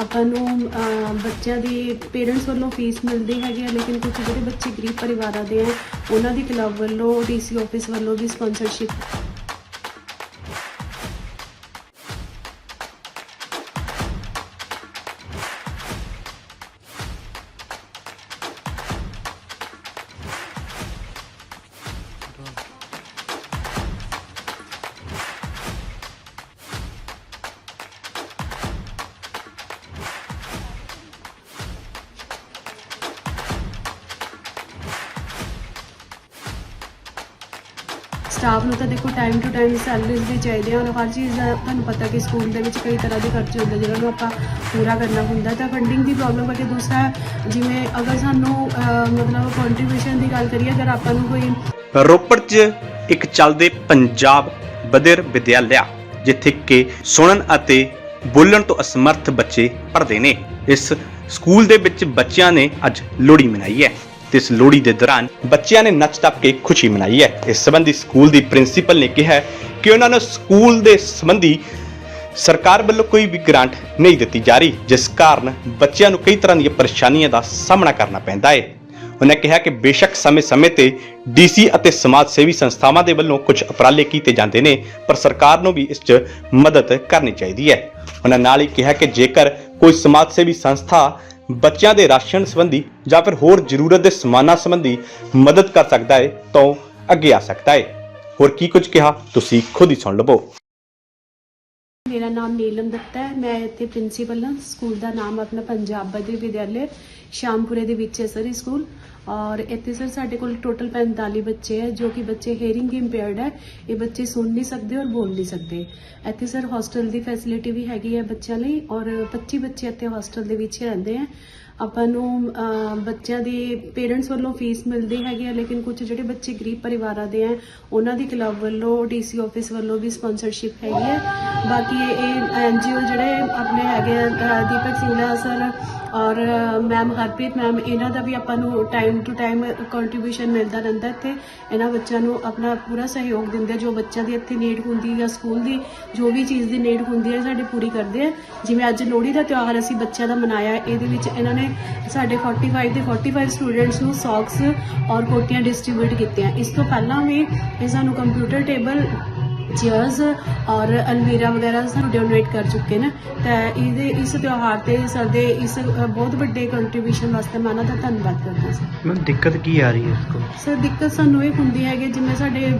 ਆਪਾਂ ਨੂੰ ਬੱਚਿਆਂ ਦੀ ਪੇਰੈਂਟਸ ਵੱਲੋਂ ਫੀਸ ਮਿਲਦੀ ਹੈਗੀ ਹੈ ਲੇਕਿਨ ਕੁਝ ਜਿਹੜੇ ਬੱਚੇ ਗਰੀਬ ਪਰਿਵਾਰਾਂ ਦੇ ਹੈ ਉਹਨਾਂ ਦੀ ਕਲੱਬ ਵੱਲੋਂ ਡੀਸੀ ਆਫਿਸ ਵੱਲੋਂ ਵੀ ਸਪਾਂਸਰਸ਼ਿਪ ਸਟਾਫ ਨੂੰ ਤਾਂ ਦੇਖੋ ਟਾਈਮ ਟੂ ਟਾਈਮ ਸੈਲਰੀਜ਼ ਵੀ ਚਾਹੀਦੀਆਂ ਔਰ ਹਰ ਚੀਜ਼ ਦਾ ਤੁਹਾਨੂੰ ਪਤਾ ਕਿ ਸਕੂਲ ਦੇ ਵਿੱਚ ਕਈ ਤਰ੍ਹਾਂ ਦੇ ਖਰਚੇ ਹੁੰਦੇ ਜਿਹਨਾਂ ਨੂੰ ਆਪਾਂ ਪੂਰਾ ਕਰਨਾ ਹੁੰਦਾ, ਤਾਂ ਫੰਡਿੰਗ ਦੀ ਪ੍ਰੋਬਲਮ ਹੈ ਕਿ ਦੂਸਰਾ ਜਿਵੇਂ ਅਗਰ ਸਾਨੂੰ ਮਤਲਬ ਕੰਟਰੀਬਿਊਸ਼ਨ ਦੀ ਗੱਲ ਕਰੀਏ, ਅਗਰ ਆਪਾਂ ਨੂੰ ਕੋਈ ਰੋਪੜ 'ਚ ਇੱਕ ਚੱਲਦੇ ਪੰਜਾਬ ਬਦਰ ਵਿਦਿਆਲਿਆ, ਜਿੱਥੇ ਕਿ ਸੁਣਨ ਅਤੇ ਬੋਲਣ ਤੋਂ ਅਸਮਰਥ ਬੱਚੇ ਪੜ੍ਹਦੇ ਨੇ। ਇਸ ਸਕੂਲ ਦੇ ਵਿੱਚ ਬੱਚਿਆਂ ਨੇ ਅੱਜ ਲੋਹੜੀ ਮਨਾਈ ਹੈ। ਇਸ ਲੋਹੜੀ ਦੇ ਦੌਰਾਨ ਬੱਚਿਆਂ ਨੇ ਨੱਚ ਟੱਪ ਕੇ ਖੁਸ਼ੀ ਮਨਾਈ ਹੈ। ਇਸ ਸੰਬੰਧੀ ਸਕੂਲ ਦੀ ਪ੍ਰਿੰਸੀਪਲ ਨੇ ਕਿਹਾ ਕਿ ਉਹਨਾਂ ਨੂੰ ਸਕੂਲ ਦੇ ਸੰਬੰਧੀ ਸਰਕਾਰ ਵੱਲੋਂ ਕੋਈ ਵੀ ਗ੍ਰਾਂਟ ਨਹੀਂ ਦਿੱਤੀ ਜਾ ਰਹੀ, ਜਿਸ ਕਾਰਨ ਬੱਚਿਆਂ ਨੂੰ ਕਈ ਤਰ੍ਹਾਂ ਦੀਆਂ ਪਰੇਸ਼ਾਨੀਆਂ ਦਾ ਸਾਹਮਣਾ ਕਰਨਾ ਪੈਂਦਾ ਹੈ। ਉਹਨਾਂ ਕਿਹਾ ਕਿ ਬੇਸ਼ੱਕ ਸਮੇਂ-ਸਮੇਂ ਤੇ ਡੀਸੀ ਅਤੇ ਸਮਾਜ ਸੇਵੀ ਸੰਸਥਾਵਾਂ ਦੇ ਵੱਲੋਂ ਕੁਝ ਉਪਰਾਲੇ ਕੀਤੇ ਜਾਂਦੇ ਨੇ, ਪਰ ਸਰਕਾਰ ਨੂੰ ਵੀ ਇਸ 'ਚ ਮਦਦ ਕਰਨੀ ਚਾਹੀਦੀ ਹੈ। ਉਹਨਾਂ ਨਾਲ ਹੀ ਕਿਹਾ ਕਿ ਜੇਕਰ ਕੋਈ ਸਮਾਜ ਸੇਵੀ ਸੰਸਥਾ ਬੱਚਿਆਂ ਦੇ ਰਾਸ਼ਨ ਸੰਬੰਧੀ ਜਾਂ ਫਿਰ ਹੋਰ ਜ਼ਰੂਰਤ ਦੇ ਸਮਾਨਾਂ ਸੰਬੰਧੀ ਮਦਦ ਕਰ ਸਕਦਾ ਹੈ ਤਾਂ ਅੱਗੇ ਆ ਸਕਦਾ ਹੈ ਹੋਰ ਕੀ ਕੁਝ ਕਿਹਾ, ਤੁਸੀਂ ਖੁਦ ਹੀ ਸੁਣ ਲਵੋ। ਮੇਰਾ ਨਾਮ ਨੀਲਮ ਦੱਤਾ ਹੈ। ਮੈਂ ਇੱਥੇ ਪ੍ਰਿੰਸੀਪਲ ਹਾਂ। ਸਕੂਲ ਦਾ ਨਾਮ ਆਪਣਾ ਪੰਜਾਬ ਬਦਰੀ ਵਿਦਿਆਲਿਆ ਸ਼ਾਮਪੁਰੇ ਦੇ ਵਿੱਚ ਹੈ ਸਰ ਇਹ ਸਕੂਲ। ਔਰ ਇੱਥੇ ਸਰ ਸਾਡੇ ਕੋਲ ਟੋਟਲ 45 ਬੱਚੇ ਹੈ ਜੋ ਕਿ ਬੱਚੇ ਹੇਅਰਿੰਗ ਇੰਪੇਅਰਡ ਹੈ। ਇਹ ਬੱਚੇ ਸੁਣ ਨਹੀਂ ਸਕਦੇ ਔਰ ਬੋਲ ਨਹੀਂ ਸਕਦੇ। ਇੱਥੇ ਸਰ ਹੋਸਟਲ ਦੀ ਫੈਸਿਲਿਟੀ ਵੀ ਹੈਗੀ ਹੈ ਬੱਚਿਆਂ ਲਈ ਔਰ 25 ਬੱਚੇ ਇੱਥੇ ਹੋਸਟਲ ਦੇ ਵਿੱਚ ਹੀ ਰਹਿੰਦੇ ਹੈ। ਆਪਾਂ ਨੂੰ ਬੱਚਿਆਂ ਦੇ ਪੇਰੈਂਟਸ ਵੱਲੋਂ ਫੀਸ ਮਿਲਦੀ ਹੈਗੀ ਹੈ ਲੇਕਿਨ ਕੁਝ ਜਿਹੜੇ ਬੱਚੇ ਗਰੀਬ ਪਰਿਵਾਰਾਂ ਦੇ ਹੈ ਉਹਨਾਂ ਦੀ ਕਲੱਬ ਵੱਲੋਂ ਡੀਸੀ ਆਫਿਸ ਵੱਲੋਂ ਵੀ ਸਪਾਂਸਰਸ਼ਿਪ ਹੈਗੀ ਹੈ। ਬਾਕੀ ਇਹ ਐਨਜੀਓ ਜਿਹੜੇ ਆਪਣੇ ਹੈਗੇ ਆ, ਦੀਪਕ ਸਿੰਘਲਾ ਸਰ ਔਰ ਮੈਮ ਹਰਪ੍ਰੀਤ ਮੈਮ ਇਹਨਾਂ ਦਾ ਵੀ ਆਪਾਂ ਨੂੰ ਟਾਈਮ ਟੂ ਟਾਈਮ ਕੰਟਰੀਬਿਊਸ਼ਨ ਮਿਲਦਾ ਰਹਿੰਦਾ ਇੱਥੇ। ਇਹਨਾਂ ਬੱਚਿਆਂ ਨੂੰ ਆਪਣਾ ਪੂਰਾ ਸਹਿਯੋਗ ਦਿੰਦੇ ਜੋ ਬੱਚਿਆਂ ਦੀ ਇੱਥੇ ਨੀਡ ਹੁੰਦੀ ਜਾਂ ਸਕੂਲ ਦੀ, ਜੋ ਵੀ ਚੀਜ਼ ਦੀ ਨੀਡ ਹੁੰਦੀ ਹੈ ਸਾਡੇ ਪੂਰੀ ਕਰਦੇ ਆ। ਜਿਵੇਂ ਅੱਜ ਲੋਹੜੀ ਦਾ ਤਿਉਹਾਰ ਅਸੀਂ ਬੱਚਿਆਂ ਦਾ ਮਨਾਇਆ, ਇਹਦੇ ਵਿੱਚ ਇਹਨਾਂ ਨੇ ਸਾਡੇ 45 ਦੇ 45 ਸਟੂਡੈਂਟਸ ਨੂੰ ਸੌਕਸ ਔਰ ਕੋਟੀਆਂ ਡਿਸਟ੍ਰੀਬਿਊਟ ਕੀਤੀਆਂ। ਇਸ ਤੋਂ ਪਹਿਲਾਂ ਵੀ ਇਹ ਸਾਨੂੰ ਕੰਪਿਊਟਰ ਟੇਬਲ ਚੇਅਰਸ ਔਰ ਅਲਮੀਰਾ ਵਗੈਰਾ ਸਾਨੂੰ ਡੋਨੇਟ ਕਰ ਚੁੱਕੇ ਨੇ ਤਾਂ ਇਹਦੇ ਇਸ ਤਿਉਹਾਰ ਤੇ ਸਾਡੇ ਇਸ ਅ, ਬਹੁਤ ਵੱਡੇ ਕੰਟਰੀਬਿਊਸ਼ਨ ਵਾਸਤੇ ਮੈਂ ਉਹਨਾਂ ਦਾ ਧੰਨਵਾਦ ਕਰਦੀ ਹਾਂ ਮੈਂ ਦਿੱਕਤ ਕੀ ਆ ਰਹੀ ਹੈ ਇਸਕੋ ਸਰ ਦਿੱਕਤ ਸਾਨੂੰ ਇਹ ਹੁੰਦੀ ਹੈ ਕਿ ਜਿਵੇਂ ਸਾਡੇ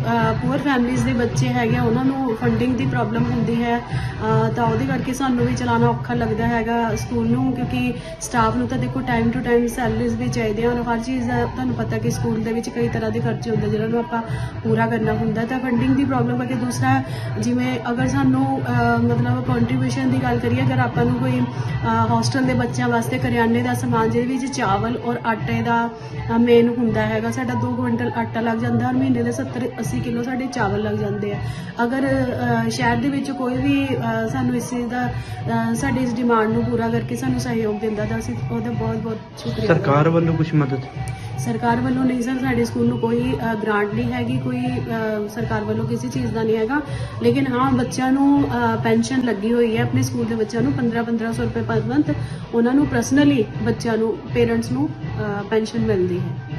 ਪੂਅਰ ਫੈਮਿਲੀਜ਼ ਦੇ ਬੱਚੇ ਹੈਗੇ ਆ, ਉਹਨਾਂ ਨੂੰ ਫੰਡਿੰਗ ਦੀ ਪ੍ਰੋਬਲਮ ਹੁੰਦੀ ਹੈ ਅ, ਤਾਂ ਉਹਦੇ ਕਰਕੇ ਸਾਨੂੰ ਵੀ ਚਲਾਉਣਾ ਔਖਾ ਲੱਗਦਾ ਹੈਗਾ ਸਕੂਲ ਨੂੰ ਕਿਉਂਕਿ ਸਟਾਫ ਨੂੰ ਤਾਂ ਦੇਖੋ ਟਾਈਮ ਟੂ ਟਾਈਮ ਸੈਲਰੀਜ਼ ਵੀ ਚਾਹੀਦੀਆਂ ਔਰ ਹਰ ਚੀਜ਼ ਦਾ ਤੁਹਾਨੂੰ ਪਤਾ ਕਿ ਸਕੂਲ ਦੇ ਵਿੱਚ ਕਈ ਤਰ੍ਹਾਂ ਦੇ ਖਰਚੇ ਹੁੰਦੇ ਜਿਹਨਾਂ ਨੂੰ ਆਪਾਂ ਪੂਰਾ ਕਰਨਾ ਹੁੰਦਾ ਤਾਂ ਫੰਡਿੰਗ ਦੀ ਪ੍ਰੋਬਲਮ ਹੈ ਕਿ ਦੂਸਰਾ ਜਿਵੇਂ ਅਗਰ ਸਾਨੂੰ ਮਤਲਬ ਕੰਟਰੀਬਿਊਸ਼ਨ ਦੀ ਗੱਲ ਕਰੀਏ, ਅਗਰ ਆਪਾਂ ਨੂੰ ਕੋਈ ਹੋਸਟਲ ਦੇ ਬੱਚਿਆਂ ਵਾਸਤੇ ਕਰਿਆਨੇ ਦਾ ਸਮਾਨ, ਜਿਹਦੇ ਵਿੱਚ ਚਾਵਲ ਔਰ ਆਟੇ ਦਾ ਮੇਨ ਹੁੰਦਾ ਹੈਗਾ, ਸਾਡਾ 2 ਕੁਇੰਟਲ ਆਟਾ ਲੱਗ ਜਾਂਦਾ ਔਰ ਮਹੀਨੇ ਦੇ 70 80 ਕਿਲੋ ਸਾਡੇ ਚਾਵਲ ਲੱਗ ਜਾਂਦੇ ਆ। ਅਗਰ ਸ਼ਹਿਰ ਦੇ ਵਿੱਚ ਕੋਈ ਵੀ ਸਾਨੂੰ ਇਸ ਚੀਜ਼ ਦਾ ਸਾਡੀ ਇਸ ਡਿਮਾਂਡ ਨੂੰ ਪੂਰਾ ਕਰਕੇ ਸਾਨੂੰ ਸਹਿਯੋਗ ਦਿੰਦਾ, ਤਾਂ ਅਸੀਂ ਉਹਦਾ ਬਹੁਤ ਬਹੁਤ ਸ਼ੁਕਰੀਆ। ਸਰਕਾਰ ਵੱਲੋਂ ਕੁਝ ਮਦਦ? ਸਰਕਾਰ ਵੱਲੋਂ ਨਹੀਂ ਸਰ, ਸਾਡੇ ਸਕੂਲ ਨੂੰ ਕੋਈ ਗ੍ਰਾਂਟ ਨਹੀਂ ਹੈਗੀ, ਕੋਈ ਸਰਕਾਰ ਵੱਲੋਂ ਕਿਸੇ ਚੀਜ਼ ਦਾ ਨਹੀਂ ਹੈਗਾ। ਲੇਕਿਨ ਹਾਂ, ਬੱਚਿਆਂ ਨੂੰ ਪੈਨਸ਼ਨ ਲੱਗੀ ਹੋਈ ਹੈ, ਆਪਣੇ ਸਕੂਲ ਦੇ ਬੱਚਿਆਂ ਨੂੰ 15 1500 ਰੁਪਏ ਪਰ ਮੰਥ ਉਹਨਾਂ ਨੂੰ ਪਰਸਨਲੀ ਬੱਚਿਆਂ ਨੂੰ ਪੇਰੈਂਟਸ ਨੂੰ ਪੈਨਸ਼ਨ ਮਿਲਦੀ ਹੈ।